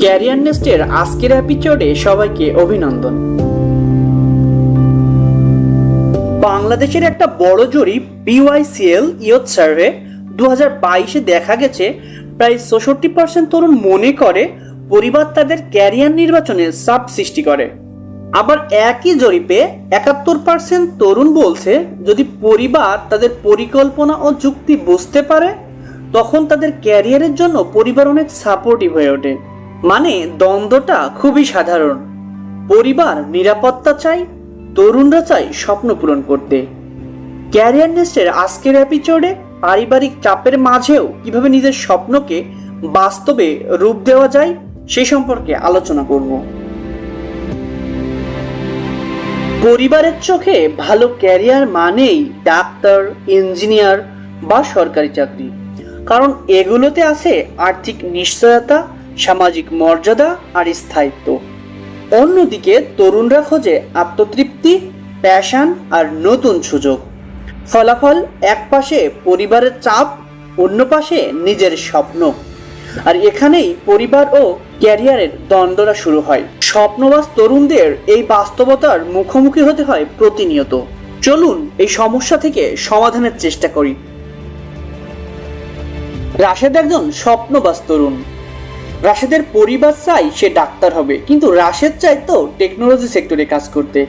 Career নেস্টের আজকের এপিসোডে সবাইকে অভিনন্দন। বাংলাদেশের একটা বড় জরিপ বিওয়াইসিএল ইয়ত সার্ভে দু হাজার বাইশে দেখা গেছে, প্রায় চৌষট্টি পার্সেন্ট তরুণ মনে করে পরিবার তাদের ক্যারিয়ার নির্বাচনে চাপ সৃষ্টি করে। আবার একই জরিপে একাত্তর পার্সেন্ট তরুণ বলছে, যদি পরিবার তাদের পরিকল্পনা ও যুক্তি বুঝতে পারে, তখন তাদের ক্যারিয়ারের জন্য পরিবার অনেক সাপোর্টিভ হয়ে ওঠে। মানে দ্বন্দ্বটা খুবই সাধারণ। পরিবার নিরাপত্তা চাই তরুণরা চাই স্বপ্ন পূরণ করতে। ক্যারিয়ার নেস্টের আজকের এপিসোডে পারিবারিক চাপের মাঝেও কীভাবে নিজের স্বপ্নকে বাস্তবে রূপ দেওয়া যায়, সে সম্পর্কে আলোচনা করব। পরিবারের চোখে ভালো ক্যারিয়ার মানেই ডাক্তার, ইঞ্জিনিয়ার বা সরকারি চাকরি। কারণ এগুলোতে আছে আর্থিক নিশ্চয়তা সামাজিক মর্যাদা আর স্থায়িত্ব। অন্যদিকে তরুণরা খোঁজে আত্মতৃপ্তি প্যাশান আর নতুন সুযোগ। ফলাফল এক পাশে পরিবারের চাপ, অন্য পাশে নিজের স্বপ্ন। আর এখানেই পরিবার ও ক্যারিয়ারের দ্বন্দ্বরা শুরু হয়। স্বপ্নবাস তরুণদের এই বাস্তবতার মুখোমুখি হতে হয় প্রতিনিয়ত। চলুন এই সমস্যা থেকে সমাধানের চেষ্টা করি। রাশেদ একজন স্বপ্নবাস তরুণ। রাশেদের পরিবার চাই সে ডাক্তার হবে, কিন্তু রাশেদ চাই তো টেকনোলজি সেক্টরে কাজ করতে।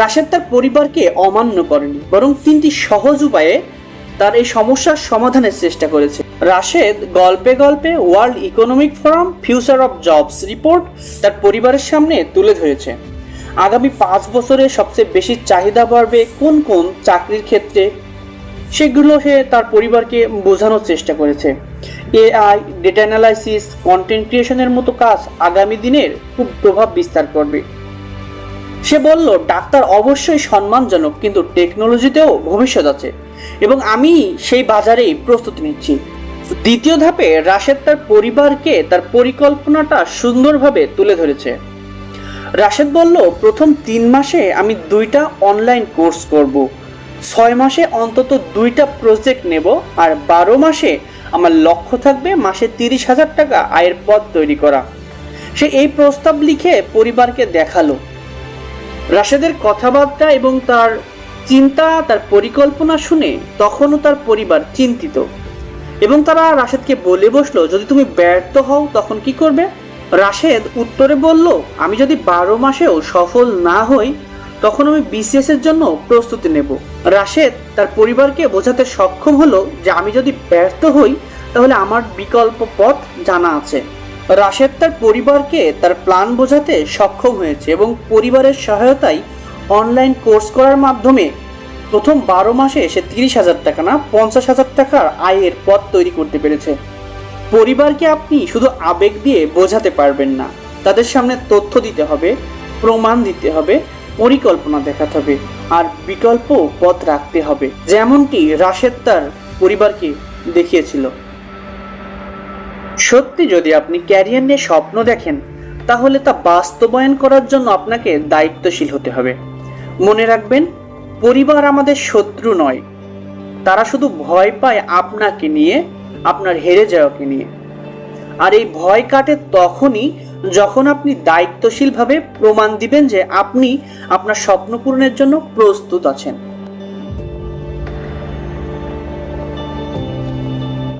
রাশেদ তার পরিবারকে অমান্য করেনি, বরং তিনটি সহজ উপায়ে তার এই সমস্যার সমাধানের চেষ্টা করেছে। রাশেদ গল্পে গল্পে World Economic Forum Future of Jobs report তার পরিবারের সামনে তুলে ধরেছে। আগামী পাঁচ বছরে সবচেয়ে বেশি চাহিদা বাড়বে কোন কোন চাকরির ক্ষেত্রে? সেগুলো সে তার পরিবারকে বোঝানোর চেষ্টা করেছে। এআই ডেটা অ্যানালাইসিস, কন্টেন্ট ক্রিয়েশনের মতো কাজ আগামী দিনের খুব প্রভাব বিস্তার করবে। সে বলল, ডাক্তার অবশ্যই সম্মানজনক, কিন্তু টেকনোলজিতেও ভবিষ্যৎ আছে এবং আমি সেই বাজারেই প্রস্তুতি নিচ্ছি। দ্বিতীয় ধাপে রাশেদ তার পরিবারকে তার পরিকল্পনাটা সুন্দরভাবে তুলে ধরেছে। রাশেদ বলল, প্রথম তিন মাসে আমি দুইটা অনলাইন কোর্স করব। ছয় মাসে অন্তত দুইটা প্রজেক্ট নেব আর বারো মাসে আমার লক্ষ্য থাকবে মাসে তিরিশ হাজার টাকা আয়ের পথ তৈরি করা। সে এই প্রস্তাব লিখে পরিবারকে দেখাল। রাশেদের কথাবার্তা এবং তার চিন্তা, তার পরিকল্পনা শুনে তখনও তার পরিবার চিন্তিত। এবং তারা রাশেদকে বলে বসল, যদি তুমি ব্যর্থ হও, তখন কি করবে? রাশেদ উত্তরে বলল, আমি যদি বারো মাসেও সফল না হই তখন আমি বিসিএস এর জন্য প্রস্তুতি নেব। রাশেদ তার পরিবারকে বোঝাতে সক্ষম হলো যে আমি যদি ব্যর্থ হই, তাহলে আমার বিকল্প পথ জানা আছে। রাশেদ তার পরিবারকে তার প্ল্যান বোঝাতে সক্ষম হয়েছে এবং পরিবারের সহায়তায় অনলাইন কোর্স করার মাধ্যমে প্রথম বারো মাসে সে তিরিশ হাজার টাকা না, পঞ্চাশ হাজার টাকার আয়ের পথ তৈরি করতে পেরেছে। পরিবারকে আপনি শুধু আবেগ দিয়ে বোঝাতে পারবেন না। তাদের সামনে তথ্য দিতে হবে, প্রমাণ দিতে হবে পরিকল্পনা দেখাতে হবে আর বিকল্প পথ রাখতে হবে, যেমনটি রাশেদ তার পরিবারকে দেখিয়েছিল। সত্যি যদি আপনি ক্যারিয়ার নিয়ে স্বপ্ন দেখেন, তাহলে তা বাস্তবায়ন করার জন্য আপনাকে দায়িত্বশীল হতে হবে। মনে রাখবেন, পরিবার আমাদের শত্রু নয়। তারা শুধু ভয় পায় আপনাকে নিয়ে, আপনার হেরে যাওয়াকে নিয়ে। আর এই ভয় কাটে তখনই যখন আপনি দায়িত্বশীলভাবে প্রমাণ দিবেন যে আপনি আপনার স্বপ্ন পূরণের জন্য প্রস্তুত আছেন।